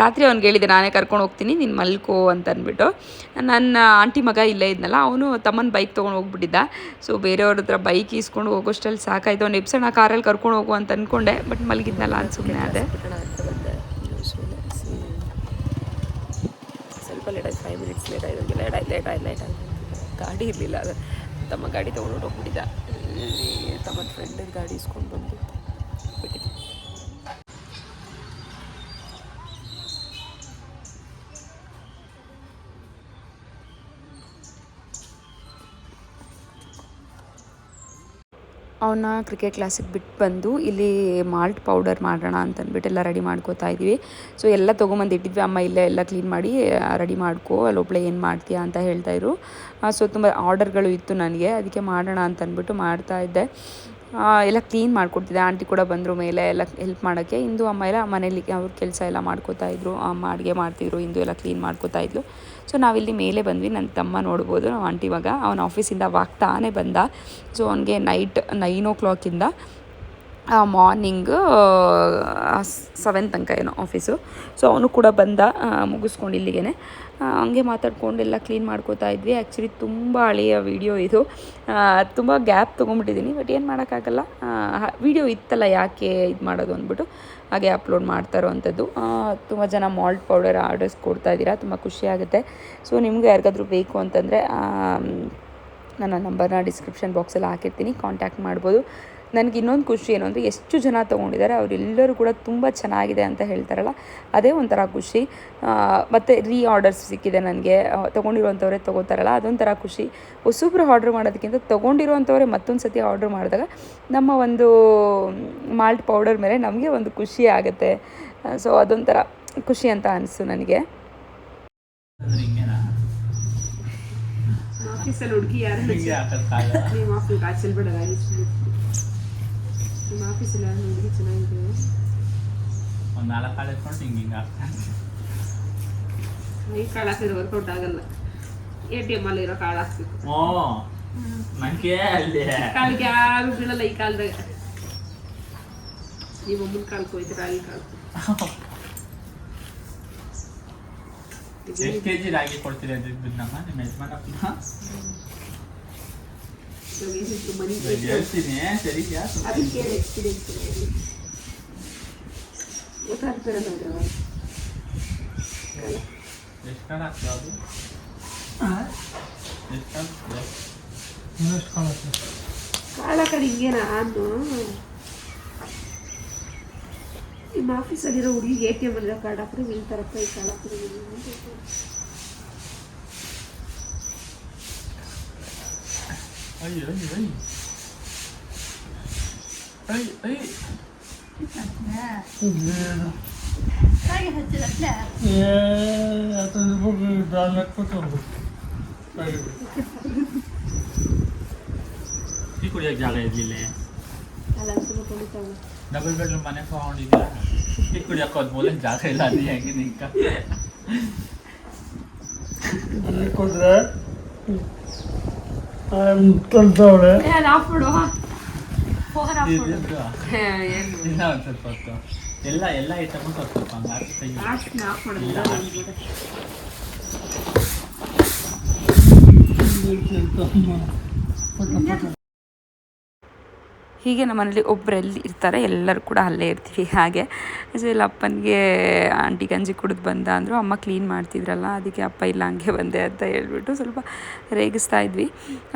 ರಾತ್ರಿ ಅವ್ನಿಗೆ ಹೇಳಿದೆ ನಾನೇ ಕರ್ಕೊಂಡು ಹೋಗ್ತೀನಿ ನೀನು ಮಲ್ಕೋ ಅಂತ ಅಂದ್ಬಿಟ್ಟು. ನನ್ನ ಆಂಟಿ ಮಗ ಇಲ್ಲೇ ಇದ್ನಲ್ಲ ಅವನು ತಮ್ಮನ ಬೈಕ್ ತೊಗೊಂಡು ಹೋಗ್ಬಿಟ್ಟಿದ್ದ. ಸೊ ಬೇರೆಯವ್ರ ಹತ್ರ ಬೈಕ್ ಈಸ್ಕೊಂಡು ಹೋಗೋಷ್ಟಲ್ಲಿ ಸಾಕಾಯ್ತು. ಅವ್ನು ಎಪ್ಸಣ್ಣ ಕಾರಲ್ಲಿ ಕರ್ಕೊಂಡು ಹೋಗು ಅಂತ ಅಂದ್ಕೊಂಡೆ ಬಟ್ ಮಲಗಿದ್ನಲ್ಲ ಅಂತ ಸುಮ್ಮನೆ ಅದೇ ಸ್ವಲ್ಪ ಲೇಟ್ ಆಯ್ತು ಫೈವ್ ಮಿನಿಟ್ಸ್ ಲೇಟ್ ಆಯ್ತು ಲೇಟ್ ಆಯ್ತು ಲೇಟ್ ಆಯ್ತು ಲೇಟ್ ಆಯ್ತು. ಗಾಡಿ ಇರಲಿಲ್ಲ ಅದು ತಮ್ಮ ಗಾಡಿ ತೊಗೊಂಡು ಹೋಗ್ಬಿಟ್ಟಿದ್ದ. ತಮ್ಮ ಫ್ರೆಂಡ್ ಗಾಡಿ ಇಸ್ಕೊಂಡು ಬಂದು ಬಿಟ್ಟಿದ್ದೆ. ಅವನ್ನ ಕ್ರಿಕೆಟ್ ಕ್ಲಾಸಿಗೆ ಬಿಟ್ಟು ಬಂದು ಇಲ್ಲಿ ಮಾಲ್ಟ್ ಪೌಡರ್ ಮಾಡೋಣ ಅಂತಂದ್ಬಿಟ್ಟು ಎಲ್ಲ ರೆಡಿ ಮಾಡ್ಕೋತಾ ಇದ್ದೀವಿ. ಸೊ ಎಲ್ಲ ತೊಗೊಂಬಂದು ಇಟ್ಟಿದ್ವಿ. ಅಮ್ಮ ಇಲ್ಲೇ ಎಲ್ಲ ಕ್ಲೀನ್ ಮಾಡಿ ರೆಡಿ ಮಾಡ್ಕೋ ಅಲ್ಲಿ ಒಬ್ಳೆ ಏನು ಮಾಡ್ತೀಯಾ ಅಂತ ಹೇಳ್ತಾಯಿದ್ರು ಸೊ ತುಂಬ ಆರ್ಡರ್ಗಳು ಇತ್ತು ನನಗೆ. ಅದಕ್ಕೆ ಮಾಡೋಣ ಅಂತಂದ್ಬಿಟ್ಟು ಮಾಡ್ತಾ ಇದ್ದೆ. ಎಲ್ಲ ಕ್ಲೀನ್ ಮಾಡಿಕೊಡ್ತಿದ್ದೆ. ಆಂಟಿ ಕೂಡ ಬಂದರು ಮೇಲೆ ಎಲ್ಲ ಹೆಲ್ಪ್ ಮಾಡೋಕ್ಕೆ. ಇಂದು ಅಮ್ಮ ಎಲ್ಲ ಮನೇಲಿ ಅವ್ರ ಕೆಲಸ ಎಲ್ಲ ಮಾಡ್ಕೋತಾ ಇದ್ರು. ಅಮ್ಮ ಅಡುಗೆ ಮಾಡ್ತಿದ್ರು. ಇಂದು ಎಲ್ಲ ಕ್ಲೀನ್ ಮಾಡ್ಕೋತಾ ಇದ್ಲು. ಸೊ ನಾವಿಲ್ಲಿ ಮೇಲೆ ಬಂದ್ವಿ. ನನ್ನ ತಮ್ಮ ನೋಡ್ಬೋದು ನಾವು ಆಂಟಿ ಇವಾಗ ಅವನ ಆಫೀಸಿಂದ ವಾಗ್ತಾನೆ ಬಂದ. ಸೊ ಅವನಿಗೆ ನೈಟ್ ನೈನ್ ಓ ಕ್ಲಾಕಿಂದ ಮಾರ್ನಿಂಗ್ ಸೆವೆನ್ ತನಕ ಏನೋ ಆಫೀಸು ಸೊ ಅವನು ಕೂಡ ಬಂದ ಮುಗಿಸ್ಕೊಂಡು ಇಲ್ಲಿಗೆ ಹಂಗೆ ಮಾತಾಡ್ಕೊಂಡು ಎಲ್ಲ ಕ್ಲೀನ್ ಮಾಡ್ಕೋತಾ ಇದ್ವಿ. ಆ್ಯಕ್ಚುಲಿ ತುಂಬ ಹಳೆಯ ವಿಡಿಯೋ ಇದು. ತುಂಬ ಗ್ಯಾಪ್ ತೊಗೊಂಬಿಟ್ಟಿದ್ದೀನಿ ಬಟ್ ಏನು ಮಾಡೋಕ್ಕಾಗಲ್ಲ. ವಿಡಿಯೋ ಇತ್ತಲ್ಲ ಯಾಕೆ ಇದು ಮಾಡೋದು ಅಂದ್ಬಿಟ್ಟು, ಹಾಗೆ ಅಪ್ಲೋಡ್ ಮಾಡ್ತಾ ಇರೋವಂಥದ್ದು ತುಂಬ ಜನ ಮಾಲ್ಟ್ ಪೌಡರ್ ಆರ್ಡರ್ಸ್ ಕೊಡ್ತಾ ಇದ್ದೀರಾ, ತುಂಬ ಖುಷಿ ಆಗುತ್ತೆ. ಸೊ ನಿಮಗೆ ಯಾರಿಗಾದ್ರೂ ಬೇಕು ಅಂತಂದರೆ ನನ್ನ ನಂಬರ್ನ ಡಿಸ್ಕ್ರಿಪ್ಷನ್ ಬಾಕ್ಸಲ್ಲಿ ಹಾಕಿರ್ತೀನಿ ಕಾಂಟ್ಯಾಕ್ಟ್ ಮಾಡ್ಬೋದು. ನನಗೆ ಇನ್ನೊಂದು ಖುಷಿ ಏನು ಅಂದರೆ ಎಷ್ಟು ಜನ ತೊಗೊಂಡಿದ್ದಾರೆ ಅವರೆಲ್ಲರೂ ಕೂಡ ತುಂಬ ಚೆನ್ನಾಗಿದೆ ಅಂತ ಹೇಳ್ತಾರಲ್ಲ ಅದೇ ಒಂಥರ ಖುಷಿ. ಮತ್ತು ರೀ ಆರ್ಡರ್ಸ್ ಸಿಕ್ಕಿದೆ ನನಗೆ. ತೊಗೊಂಡಿರುವಂಥವ್ರೆ ತೊಗೋತಾರಲ್ಲ ಅದೊಂಥರ ಖುಷಿ. ಹೊಸಬ್ರು ಆರ್ಡ್ರ್ ಮಾಡೋದಕ್ಕಿಂತ ತೊಗೊಂಡಿರುವಂಥವ್ರೆ ಮತ್ತೊಂದು ಸತಿ ಆರ್ಡ್ರ್ ಮಾಡಿದಾಗ ನಮ್ಮ ಒಂದು ಮಾಲ್ಟ್ ಪೌಡರ್ ಮೇಲೆ ನಮಗೆ ಒಂದು ಖುಷಿ ಆಗುತ್ತೆ. ಸೊ ಅದೊಂಥರ ಖುಷಿ ಅಂತ ಅನಿಸ್ತು ನನಗೆ. ಆಫೀಸಲ್ಲಿ ಹುಡುಗಿ ಯಾರು ಹಿಂಗೆ ಹಾಕಕ್ಕಾಗಲ್ಲ ನಿಮ್ಮ ಆಫೀಸ್ ಆಚಲ್ ಬೇಡ ನಿಮ್ಮ ಆಫೀಸಲ್ಲಿ ಯಾರು ಹುಡುಗಿ ಚೆನ್ನಾಗಿದೆ. ಒಂದ್ ನಾಲ್ಕು ಕಾಳು ಎತ್ಕೊಂಡು ಹಿಂಗೆ ಹಿಂಗೆ ಈ ಕಾಳು ಹಾಕಿದ್ರೆ ವರ್ಕೌಟ್ ಆಗಲ್ಲ. ಎ ಟಿ ಎಂ ಅಲ್ಲಿ ಇರೋ ಕಾಳು ಹಾಕ್ಬೇಕು. ಓ ನನಗೆ ಅಲ್ಲಿ. ಕಾಲಿಗೆ ಯಾರು ಬೀಳಲ್ಲ ಈ ಕಾಲದಾಗ. ನೀವು ಅಮ್ಮನ ಕಾಲು ಕೊಯ್ತೀರಾ ಈ ಕಾಲು ಎಷ್ಟು ಕೆ ಜಿ ರಾಗಿ ಕೊಡ್ತೀರಿ ಅಂತ ನಮ್ಮ ನಿಮ್ಮ ಯಜಮಾನಪ್ಪನ ಮನಿ ಹೇಳ್ತೀನಿ ಸರಿಯಾ ಅದಕ್ಕೆ ಎಕ್ಸ್ಪೀರಿಯನ್ಸ್ ಕಾಳು ಕಡೆ ಹಿಂಗೆ ನಾನು ನಿಮ್ಮ ಆಫೀಸಲ್ಲಿರೋ ಹುಡುಗಿ ಎ ಟಿ ಎಂ ಅಲ್ಲಿ ಕಾರ್ಡ್ ಹಾಕಿದ್ರೆ ಬೀಳ್ತಾರಪ್ಪ ಈ ಕಾಳ ಹಾಕಿದ್ರೆ ಅಯ್ಯೋ ಅಯ್ಯೋ ಅಯ್ಯ ಅಯ್ಯ ಅಯ್ಯ ಟೀ ಕುಡಿಯೋಕೆ ಜಾಗ ಇರಲಿಲ್ಲ ಅಲ್ಲ ತುಂಬ ತೊಳಿತಾವೆ ಡಬಲ್ ಬೆಡ್ರೂಮ್ ಮನೆ ತಗೊಂಡಿದ್ಯಾ ಟೀ ಕುಡಿಯೋಕೆ ಹೋದ ಮೂಲೆ ಜಾಗ ಇಲ್ಲ ಅದು ಹೆಂಗೆ ನಿಂಕ ಕೊಟ್ರೆ ಕಲ್ತವಳೆ ಅದು ಆಫ್ ಮಾಡು ಫೋನ್ ಆಫ್ ಮಾಡು ಇದ್ದು ಏನು ಇಲ್ಲ ಒಂದು ಸ್ವಲ್ಪ ಹೊತ್ತು ಎಲ್ಲ ಎಲ್ಲ ಐಟಮು ಸ್ವಲ್ಪ ಸ್ವಲ್ಪ ಹಂಗೆ ಹಾಕ್ತಾ ಲಾಸ್ಟ್ ಆಫ್ ಇಲ್ಲ. ಹೀಗೆ ನಮ್ಮ ಮನೇಲಿ ಒಬ್ರು ಎಲ್ಲಿ ಇರ್ತಾರೆ, ಎಲ್ಲರೂ ಕೂಡ ಅಲ್ಲೇ ಇರ್ತೀವಿ ಹಾಗೆ. ಸೊ ಇಲ್ಲಿ ಅಪ್ಪನಿಗೆ ಆಂಟಿ ಗಂಜಿ ಕುಡಿದು ಬಂದ ಅಂದರು, ಅಮ್ಮ ಕ್ಲೀನ್ ಮಾಡ್ತಿದ್ರಲ್ಲ, ಅದಕ್ಕೆ ಅಪ್ಪ ಇಲ್ಲ ಹಂಗೆ ಬಂದೆ ಅಂತ ಹೇಳ್ಬಿಟ್ಟು ಸ್ವಲ್ಪ ರೇಗಿಸ್ತಾ ಇದ್ವಿ.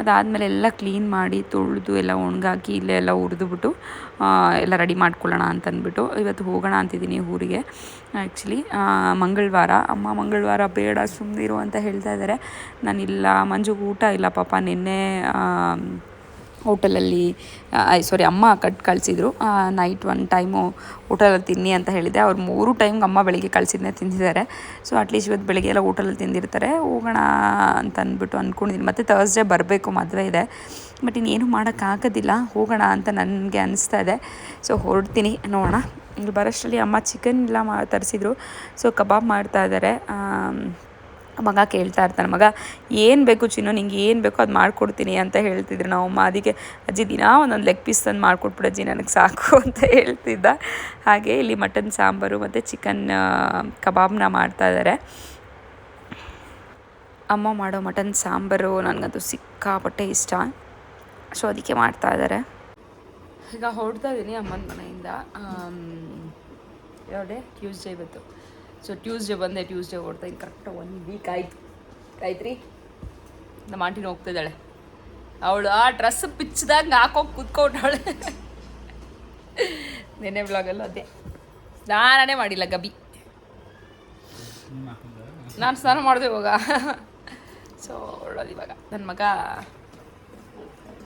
ಅದಾದಮೇಲೆ ಎಲ್ಲ ಕ್ಲೀನ್ ಮಾಡಿ ತೊಳೆದು ಎಲ್ಲ ಒಣಗಾಕಿ ಇಲ್ಲೇ ಎಲ್ಲ ಹುರಿದುಬಿಟ್ಟು ಎಲ್ಲ ರೆಡಿ ಮಾಡ್ಕೊಳ್ಳೋಣ ಅಂತ ಅಂದ್ಬಿಟ್ಟು ಇವತ್ತು ಹೋಗೋಣ ಅಂತಿದ್ದೀನಿ ಊರಿಗೆ. ಆ್ಯಕ್ಚುಲಿ ಮಂಗಳವಾರ, ಅಮ್ಮ ಮಂಗಳವಾರ ಬೇಡ ಸುಮ್ಮನಿರು ಅಂತ ಹೇಳ್ತಾ ಇದ್ದಾರೆ ನಾನಿಲ್ಲ ಮಂಜುಗೆ ಊಟ ಇಲ್ಲ ಪಾಪ, ನಿನ್ನೆ ಹೋಟೆಲಲ್ಲಿ ಸಾರಿ ಅಮ್ಮ ಕಟ್, ಕಳಿಸಿದ್ರು. ನೈಟ್ ಒನ್ ಟೈಮು ಹೋಟೆಲಲ್ಲಿ ತಿನ್ನಿ ಅಂತ ಹೇಳಿದೆ. ಅವ್ರು ಮೂರು ಟೈಮ್ಗೆ ಅಮ್ಮ ಬೆಳಿಗ್ಗೆ ಕಳಿಸಿದ್ನೇ ತಿಂದಿದ್ದಾರೆ. ಸೊ ಅಟ್ಲೀಸ್ಟ್ ಇವತ್ತು ಬೆಳಿಗ್ಗೆ ಎಲ್ಲ ಹೋಟೆಲಲ್ಲಿ ತಿಂದಿರ್ತಾರೆ. ಹೋಗೋಣ ಅಂತ ಅಂದ್ಬಿಟ್ಟು ಅಂದ್ಕೊಂಡಿದ್ದೀನಿ ಮತ್ತು ತರ್ಸ್ಡೇ ಬರಬೇಕು, ಮದುವೆ ಇದೆ. ಬಟ್ ಇನ್ನೇನು ಮಾಡೋಕ್ಕಾಗೋದಿಲ್ಲ. ಹೋಗೋಣ ಅಂತ ನನಗೆ ಅನಿಸ್ತಾ ಇದೆ. ಸೊ ಹೊರಡ್ತೀನಿ. ನೋಡೋಣ. ಇಲ್ಲಿ ಬರೋಷ್ಟರಲ್ಲಿ ಅಮ್ಮ ಚಿಕನ್ ಎಲ್ಲ ಮಾ, ತರಿಸಿದ್ರು. ಸೊ ಕಬಾಬ್ ಮಾಡ್ತಾ ಇದ್ದಾರೆ. ಮಗ ಕೇಳ್ತಾ ಇರ್ತಾನೆ, ಮಗ, ಏನು ಬೇಕು ಚಿನ್ನು, ನಿಂಗೆ ಏನು ಬೇಕೋ ಅದು ಮಾಡಿಕೊಡ್ತೀನಿ ಅಂತ ಹೇಳ್ತಿದ್ರು ನಾವು. ಅಮ್ಮ ಅದಕ್ಕೆ ಅಜ್ಜಿ, ದಿನ ಒಂದೊಂದು ಲೆಗ್ ಪೀಸ್ ತಂದು ಮಾಡಿಕೊಟ್ಬಿಡ ಅಜ್ಜಿ, ನನಗೆ ಸಾಕು ಅಂತ ಹೇಳ್ತಿದ್ದ. ಹಾಗೆ ಇಲ್ಲಿ ಮಟನ್, ಸಾಂಬಾರು ಮತ್ತು ಚಿಕನ್ ಕಬಾಬ್ನ ಮಾಡ್ತಾ ಇದ್ದಾರೆ ಅಮ್ಮ ಮಾಡೋ ಮಟನ್, ಸಾಂಬಾರು ನನಗದು ಸಿಕ್ಕಾಪಟ್ಟೆ ಇಷ್ಟ. ಸೊ ಅದಕ್ಕೆ ಮಾಡ್ತಾ ಇದ್ದಾರೆ ಈಗ ಹೊಡ್ತಾ ಇದ್ದೀನಿ ಅಮ್ಮನ ಮನೆಯಿಂದ. ಯಾವುದೇ? ಟ್ಯೂಸ್ಡೇ ಇವತ್ತು. ಸೊ ಟ್ಯೂಸ್ಡೇ ಬಂದೆ ಟ್ಯೂಸ್ಡೇ ಹೊಡ್ತಾ ಇದ್ದೀನಿ. ಕರೆಕ್ಟಾಗಿ ಒನ್ ವೀಕ್ ಆಯ್ತು ಆಯ್ತು. ರೀ ನಮ್ಮ ಆಂಟಿನ ಹೋಗ್ತಿದ್ದಾಳೆ. ಅವಳು ಆ ಡ್ರೆಸ್ ಪಿಚ್ಚಿದಾಗ ಹಾಕೋಗಿ ಕೂತ್ಕೊಂಡವಳೆ ನೆನೆ ಬ್ಲಾಗಲ್ಲ ಅದೇ. ಸ್ನಾನನೇ ಮಾಡಿಲ್ಲ ಗಬಿ. ನಾನು ಸ್ನಾನ ಮಾಡಿದೆ ಇವಾಗ. ಸೊ ಒಳ್ಳೋದು ಇವಾಗ. ನನ್ನ ಮಗ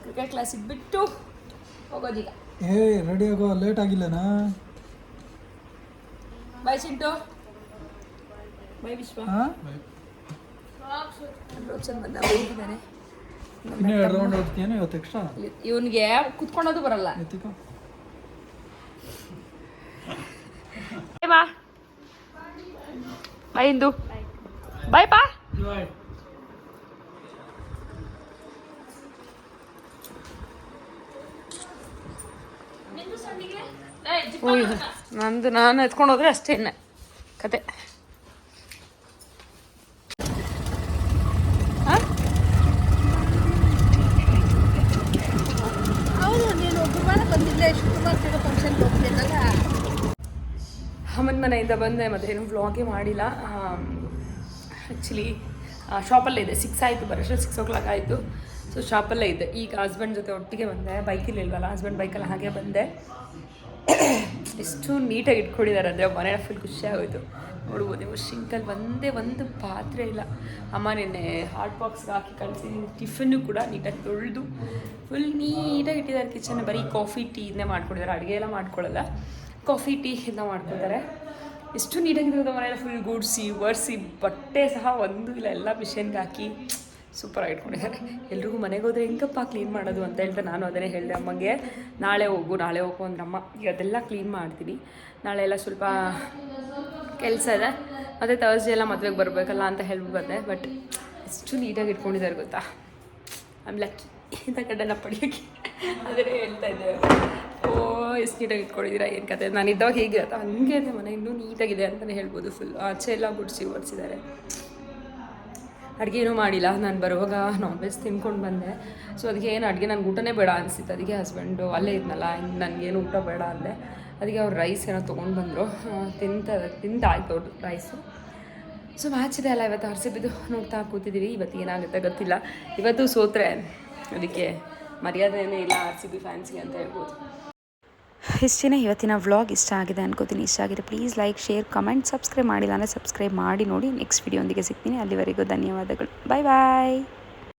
ಕ್ರಿಕೆಟ್ ಕ್ಲಾಸಿಗೆ ಬಿಟ್ಟು ಹೋಗೋದೀಗ ಏ ರೆಡಿ ಆಗೋ ಲೇಟ್ ಆಗಿಲ್ಲನಾ? ಬಾಯ್ ಚಿಂಟು ಬಾಯ್ ವಿಶ್ವ ಹಾ ರೋಚನ್ ಬಂದ ಹೋಗಿದ್ದಾನೆ ಇನ್ನೂ ಎರಡು ರೌಂಡ್ ಹೋಗ್ತೀಯೇನು ಇವತ್ತು ಎಕ್ಸ್ಟ್ರಾ ಇವನಿಗೆ ಕುತ್ಕೊಳ್ಳೋದು ಬರಲ್ಲ. ಎತ್ತಿಕೋ. ಬಾ. ಬಾಯ್ ಇಂದು. ಬಾಯ್ ಪಾ. ನಂದು ನಾನು ಎತ್ಕೊಂಡು ಹೋದ್ರೆ ಅಷ್ಟೇ ಕತೆ ಹೌದು ಹೋಗ್ತೀನಲ್ಲ ಅಮ್ಮನ ಮನೆಯಿಂದ ಬಂದೆ ಮತ್ತೇನು ವ್ಲಾಗೇ ಮಾಡಿಲ್ಲ. ಆ್ಯಕ್ಚುಲಿ ಶಾಪಲ್ಲೇ ಇದೆ. ಸಿಕ್ಸ್ ಆಯಿತು ಬರೋಷ್ಟು ಸಿಕ್ಸ್ ಓ ಕ್ಲಾಕ್ ಆಯಿತು. ಸೊ ಶಾಪಲ್ಲೇ ಇದ್ದೆ. ಈಗ ಹಸ್ಬೆಂಡ್ ಜೊತೆ ಒಟ್ಟಿಗೆ ಬಂದೆ. ಬೈಕಲ್ಲಿ ಇಲ್ವಲ್ಲ? ಹಸ್ಬೆಂಡ್ ಬೈಕಲ್ಲಿ ಹಾಗೆ ಬಂದೆ. ಎಷ್ಟು ನೀಟಾಗಿ ಇಟ್ಕೊಂಡಿದ್ದಾರೆ. ಅಂದರೆ ಮನೆ ಫುಲ್ ಖುಷಿ ಆಗೋಯ್ತು. ನೋಡ್ಬೋದು ನೀವು ಶಿಂಕಲ್ಲಿ ಒಂದೇ ಒಂದು ಪಾತ್ರೆ ಇಲ್ಲ. ಅಮ್ಮ ನಿನ್ನೆ ಹಾಟ್ ಬಾಕ್ಸ್ಗೆ ಹಾಕಿ ಕಳಿಸಿ ಟಿಫನ್ನು ಕೂಡ ನೀಟಾಗಿ ತೊಳೆದು ಫುಲ್ ನೀಟಾಗಿ ಇಟ್ಟಿದ್ದಾರೆ ಕಿಚನ್ ಬರೀ ಕಾಫಿ ಟೀ ಇದನ್ನೇ ಮಾಡ್ಕೊಂಡಿದ್ದಾರೆ. ಅಡುಗೆ ಎಲ್ಲ ಮಾಡ್ಕೊಳ್ಳಲ್ಲ. ಕಾಫಿ ಟೀ ಇದನ್ನ ಮಾಡ್ಕೊಂಡಿದ್ದಾರೆ ಎಷ್ಟು ನೀಟಾಗಿರೋದು ಮನೆಯಲ್ಲ ಫುಲ್ ಗುಡ್ಸಿ, ಒರೆಸಿ, ಬಟ್ಟೆ ಸಹ ಒಂದು ಇಲ್ಲ. ಎಲ್ಲ ಮಿಷನ್ಗೆ ಹಾಕಿ ಸೂಪರಾಗಿ ಇಟ್ಕೊಂಡಿದ್ದಾರೆ ಎಲ್ರಿಗೂ ಮನೆಗೆ ಹೋದ್ರೆ ಹೆಂಗಪ್ಪ ಕ್ಲೀನ್ ಮಾಡೋದು ಅಂತ ಹೇಳ್ತಾ ನಾನು ಅದನ್ನೇ ಹೇಳಿದೆ ಅಮ್ಮಗೆ. ನಾಳೆ ಹೋಗು ನಾಳೆ ಹೋಗು ಅಂದ್ರೆ ಅಮ್ಮ, ಈಗ ಅದೆಲ್ಲ ಕ್ಲೀನ್ ಮಾಡ್ತೀನಿ. ನಾಳೆ ಎಲ್ಲ ಸ್ವಲ್ಪ ಕೆಲಸ ಇದೆ. ಮತ್ತು ತರ್ಸ್ಡೇ ಎಲ್ಲ ಮದುವೆಗೆ ಬರಬೇಕಲ್ಲ ಅಂತ ಹೇಳ್ಬಿಟ್ಟು ಬಂದೆ. ಬಟ್ ಎಷ್ಟು ನೀಟಾಗಿ ಇಟ್ಕೊಂಡಿದ್ದಾರೆ ಗೊತ್ತಾ? ಐಮ್ ಲಕ್ಕಿ ಇಂಥ ಕಡೆಲ್ಲ ಪಡೆಯೋಕ್ಕೆ ಅದನ್ನೇ ಹೇಳ್ತಾ ಇದ್ದೆ ಓ, ಎಷ್ಟು ನೀಟಾಗಿ ಇಟ್ಕೊಂಡಿದ್ದೀರಾ? ಏನು ಕತೆ? ನಾನು ಇದ್ದಾಗ ಹೇಗೆ ಅಂತ ಹಂಗೆ ಮನೆ. ಇನ್ನೂ ನೀಟಾಗಿದೆ ಅಂತಲೇ ಹೇಳ್ಬೋದು ಫುಲ್ ಆಚೆ ಎಲ್ಲ ಗುಡಿಸಿ ಓಡಿಸಿದ್ದಾರೆ ಅಡುಗೆ ಏನೂ ಮಾಡಿಲ್ಲ. ನಾನು ಬರುವಾಗ ನಾನ್ ವೆಜ್ ತಿನ್ಕೊಂಡು ಬಂದೆ. ಸೊ ಅದಕ್ಕೆ ಏನು ಅಡುಗೆ ನನಗೆ ಊಟನೇ ಬೇಡ ಅನಿಸಿತ್ತು. ಅದಕ್ಕೆ ಹಸ್ಬೆಂಡು ಅಲ್ಲೇ ಇದ್ನಲ್ಲ ನನಗೇನು ಊಟ ಬೇಡ ಅಂದೆ. ಅದಕ್ಕೆ ಅವ್ರು ರೈಸ್ ಏನೋ ತೊಗೊಂಡು ಬಂದರು. ತಿಂತ ತಿಂತಾಯ್ತು ಅವ್ರದ್ದು ರೈಸು ಸೊ ಮ್ಯಾಚ್ ಇದೆ ಅಲ್ಲ ಇವತ್ತು ಆರ್ ಸಿ ಬಿದ್ದು ನೋಡ್ತಾ ಕೂತಿದ್ದೀವಿ ಇವತ್ತು ಏನಾಗುತ್ತೆ ಗೊತ್ತಿಲ್ಲ. ಇವತ್ತು ಸೋತ್ರೆ. ಅದಕ್ಕೆ ಮರ್ಯಾದೆನೇ ಇಲ್ಲ ಆರ್ ಸಿ ಬಿ ಫ್ಯಾನ್ಸಿಗೆ ಅಂತ ಹೇಳ್ಬೋದು. ಇಷ್ಟೇ ಇವತ್ತಿನ ವ್ಲಾಗ್ ಇಷ್ಟ ಆಗಿದೆ ಅನ್ಕೋತೀನಿ, ಇಷ್ಟ ಆಗಿದೆ. Please like share comment subscribe ಮಾಡಿಲ್ಲ ಅಂದರೆ ಸಬ್ಸ್ಕ್ರೈಬ್ ಮಾಡಿ ನೋಡಿ. ನೆಕ್ಸ್ಟ್ ವಿಡಿಯೋ ಒಂದಿಗೆ ಸಿಗ್ತೀನಿ. ಅಲ್ಲಿವರೆಗೂ ಧನ್ಯವಾದಗಳು. ಬಾಯ್ ಬಾಯ್